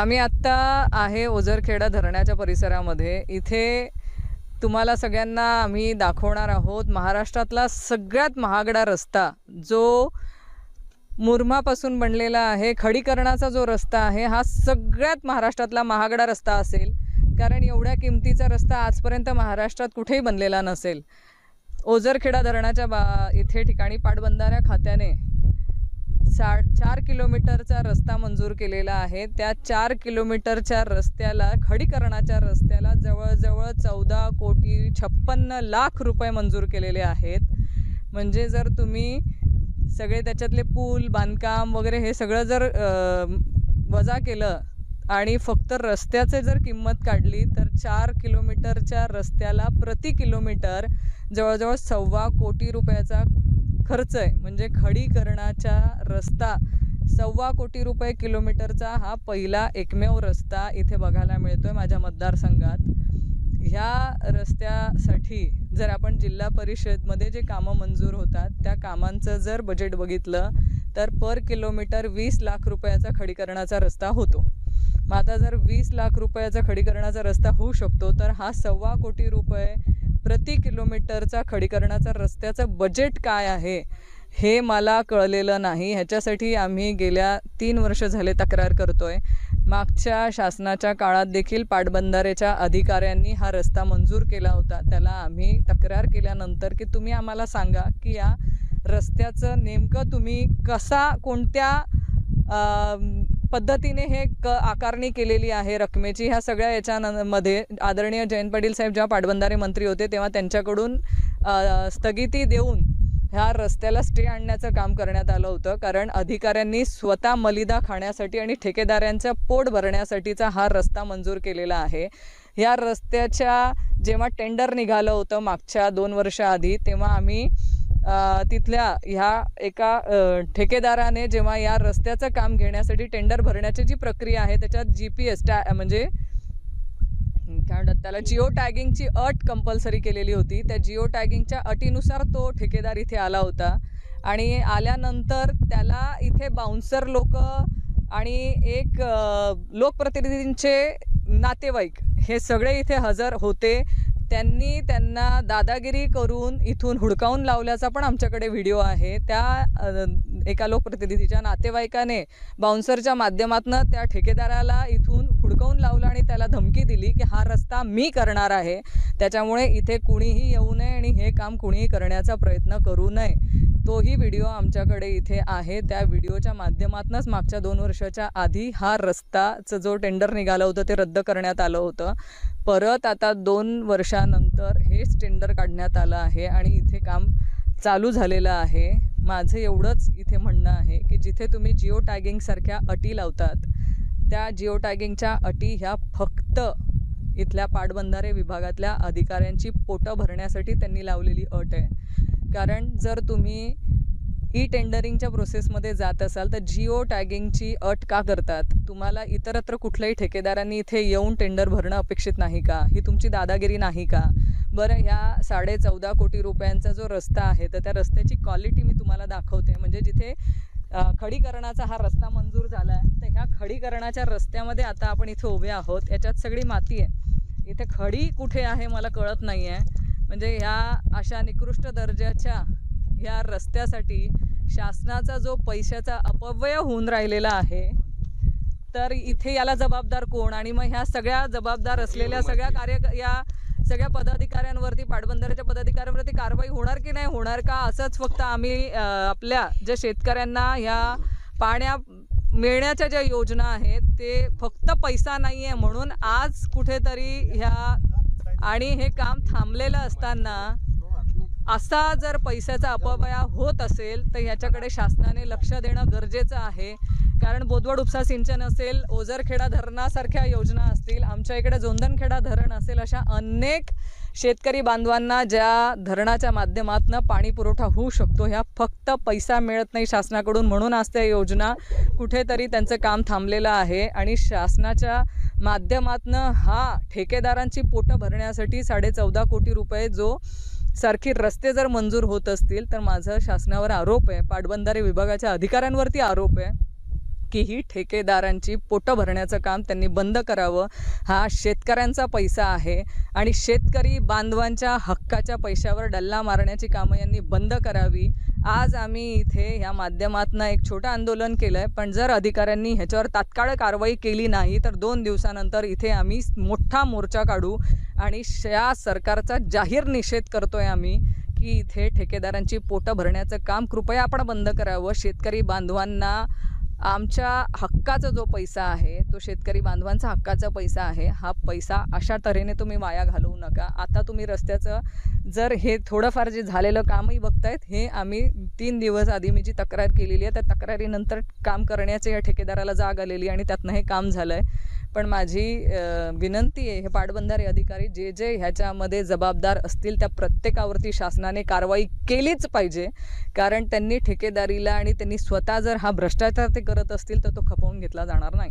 आम्ही आत्ता आहे ओझरखेडा धरणाच्या परिसरामध्ये. इथे तुम्हाला सगळ्यांना आम्ही दाखवणार आहोत महाराष्ट्रातला सगळ्यात महागडा रस्ता जो मुरमापासून बनलेला आहे खडीकरणाचा जो रस्ता आहे हा सगळ्यात महाराष्ट्रातला महागडा रस्ता असेल. कारण एवढ्या किमतीचा रस्ता आजपर्यंत महाराष्ट्रात कुठेही बनलेला नसेल. ओझरखेडा धरणाच्या बा इथे ठिकाणी पाटबंधाऱ्या खात्याने चार चार किलोमीटरचा रस्ता मंजूर केलेला आहे. त्या चार किलोमीटरच्या रस्त्याला खडीकरणाच्या रस्त्याला जवळजवळ चौदा कोटी छप्पन्न लाख रुपये मंजूर केलेले आहेत. म्हणजे जर तुम्ही सगळे त्याच्यातले पूल बांधकाम वगैरे हे सगळं जर वजा केलं आणि फक्त रस्त्याचे जर किंमत काढली तर चार किलोमीटरच्या रस्त्याला प्रति किलोमीटर जवळजवळ सव्वा कोटी रुपयाचा खर्च आहे. म्हणजे खडीकरणाच्या रस्ता. सव्वा कोटी रुपये किलोमीटरचा हा पहिला एकमेव रस्ता इथे बघायला मिळतो आहे माझ्या मतदारसंघात. ह्या रस्त्यासाठी जर आपण जिल्हा परिषदमध्ये जे कामं मंजूर होतात त्या कामांचं जर बजेट बघितलं तर पर किलोमीटर वीस लाख रुपयाचा खडीकरणाचा रस्ता होतो. मग आता जर वीस लाख रुपयाचा खडीकरणाचा रस्ता होऊ शकतो तर हा सव्वा कोटी रुपये प्रति किलोमीटरचा खडीकरणाचा रस्त्याचं बजेट काय आहे? हे मला कळलेलं नाही. ह्याच्यासाठी आम्ही गेल्या तीन वर्ष झाले तक्रार करतो आहे मागच्या शासनाच्या काळात देखील पाटबंधारेच्या अधिकाऱ्यांनी हा रस्ता मंजूर केला होता. त्याला आम्ही तक्रार केल्यानंतर की तुम्ही आम्हाला सांगा की या रस्त्याचं नेमकं तुम्ही कसा कोणत्या पद्धतीने हे क आकारणी केलेली आहे रकमेची ह्या सगळ्या याच्यामध्ये आदरणीय जयंत पाटील साहेब जेव्हा पाटबंधारे मंत्री होते तेव्हा त्यांच्याकडून स्थगिती देऊन ह्या रस्त्याला स्टे आणण्याचं काम करण्यात आलं होतं. कारण अधिकाऱ्यांनी स्वतः मलिदा खाण्यासाठी आणि ठेकेदारांचं पोट भरण्यासाठीचा हा रस्ता मंजूर केलेला आहे. या रस्त्याच्या जेव्हा टेंडर निघालं होतं मागच्या दोन वर्षाआधी तेव्हा आम्ही तिथल्या ह्या एका ठेकेदाराने जेव्हा या रस्त्याचं काम घेण्यासाठी टेंडर भरण्याची जी प्रक्रिया आहे त्याच्यात जी पी एस टॅ म्हणजे काय म्हणतात त्याला जिओ टॅगिंगची अट कंपल्सरी केलेली होती. त्या जिओ टॅगिंगच्या अटीनुसार तो ठेकेदार इथे आला होता. आणि आल्यानंतर त्याला इथे बाउन्सर लोक आणि एक लोकप्रतिनिधींचे नातेवाईक हे सगळे इथे हजर होते. त्यांनी त्यांना दादागिरी करून इथून हुडकावून लावल्याचा पण आमच्याकडे व्हिडिओ आहे. त्या एका लोकप्रतिनिधीच्या नातेवाईकाने बाउन्सरच्या माध्यमातून त्या ठेकेदाराला इथून हुडकवून लावलं आणि त्याला धमकी दिली की हा रस्ता मी करणार आहे. त्याच्यामुळे इथे कुणीही येऊ नये आणि हे काम कुणीही करण्याचा प्रयत्न करू नये. तोही व्हिडिओ आमच्याकडे इथे आहे. त्या व्हिडिओच्या माध्यमातूनच मागच्या दोन वर्षाच्या आधी हा रस्ताचं जो टेंडर निघालं होतं ते रद्द करण्यात आलं होतं. परत आता दोन वर्षानंतर हेच टेंडर काढण्यात आलं आहे आणि इथे काम चालू झालेलं आहे. माझं एवढंच इथे म्हणणं आहे की जिथे तुम्ही जिओ टॅगिंगसारख्या अटी लावतात त्या जिओ टॅगिंगच्या अटी ह्या फक्त इथल्या पाटबंधारे विभागातल्या अधिकाऱ्यांची पोटं भरण्यासाठी त्यांनी लावलेली अट आहे. कारण जर तुम्ही ई टेंडरिंगच्या प्रोसेसमध्ये जात असाल तर जिओ टॅगिंगची अट का करतात? तुम्हाला इतरत्र कुठल्याही ठेकेदारांनी इथे येऊन टेंडर भरणं अपेक्षित नाही का? ही तुमची दादागिरी नाही का? बरं ह्या साडे चौदा कोटी रुपयांचा जो रस्ता आहे तर त्या रस्त्याची क्वालिटी मी तुम्हाला दाखवते. म्हणजे जिथे खडीकरणाचा हा रस्ता मंजूर झाला आहे तर ह्या खडीकरणाच्या रस्त्यामध्ये आता आपण इथे उभे आहोत. याच्यात सगळी माती आहे. इथे खडी कुठे आहे मला कळत नाही आहे म्हणजे ह्या अशा निकृष्ट दर्जाच्या या रस्त्यासाठी शासनाचा जो पैशाचा अपव्यय होऊन राहिलेला आहे तर इथे याला जबाबदार कोण? आणि मग ह्या सगळ्या जबाबदार असलेल्या सगळ्या कार्य या सगळ्या पदाधिकाऱ्यांवरती पाटबंधाऱ्याच्या पदाधिकाऱ्यांवरती कारवाई होणार की नाही होणार का? असंच फक्त आम्ही आपल्या ज्या शेतकऱ्यांना ह्या पाण्या मिळण्याच्या ज्या योजना आहेत ते फक्त पैसा नाही आहे म्हणून आज कुठेतरी ह्या आणि हे काम थांबलेलं असताना असा जर पैशाचा अपव्यय होत असेल तर ह्याच्याकडे शासनाने लक्ष देणं गरजेचं आहे. कारण बोदवड उपसा सिंचन असेल ओझरखेडा धरणासारख्या योजना असतील आमच्या इकडे जोंधनखेडा धरण असेल अशा अनेक शेतकरी बांधवांना ज्या धरणाच्या माध्यमातून पाणी पुरवठा होऊ शकतो ह्या फक्त पैसा मिळत नाही शासनाकडून. म्हणून आज त्या योजना कुठेतरी त्यांचं काम थांबलेलं आहे आणि शासनाच्या माध्यमातून हा ठेकेदारांची पोटं भरण्यासाठी साडेचौदा कोटी रुपये जो सारखी रस्ते जर मंजूर होत असतील तर माझं शासनावर आरोप आहे. पाटबंधारे विभागाच्या अधिकाऱ्यांवरती आरोप आहे. नक्कीही ठेकेदारांची पोटं भरण्याचं काम त्यांनी बंद करावं. हा शेतकऱ्यांचा पैसा आहे आणि शेतकरी बांधवांच्या हक्काच्या पैशावर डल्ला मारण्याची कामं यांनी बंद करावी. आज आम्ही इथे ह्या माध्यमातनं एक छोटं आंदोलन केलं आहे पण जर अधिकाऱ्यांनी ह्याच्यावर तात्काळ कारवाई केली नाही तर दोन दिवसानंतर इथे आम्ही मोठा मोर्चा काढू आणि या सरकारचा जाहीर निषेध करतो आहे आम्ही की इथे ठेकेदारांची पोटं भरण्याचं काम कृपया आपण बंद करावं. शेतकरी बांधवांना आमच्या हक्काचा जो पैसा आहे तो शेतकरी बांधवांचा हक्काचा पैसा आहे हा पैसा अशा तऱ्हेने तुम्ही वाया घालवू नका. आता तुम्ही रस्त्याचं जर हे थोडंफार जे झालेलं कामही बघतायत हे आम्ही तीन दिवस आधी मी जी तक्रार केलेली आहे त्या तक्रारीनंतर काम करण्याचं या ठेकेदाराला जाग आलेली आणि त्यातनं हे काम झालं आहे पण माझी विनंती आहे हे पाटबंधारे अधिकारी जे जे ह्याच्यामध्ये जबाबदार असतील त्या प्रत्येकावरती शासनाने कारवाई केलीच पाहिजे. कारण त्यांनी ठेकेदारीला आणि त्यांनी स्वतः जर हा भ्रष्टाचार ते करत असतील तर तो खपवून घेतला जाणार नाही.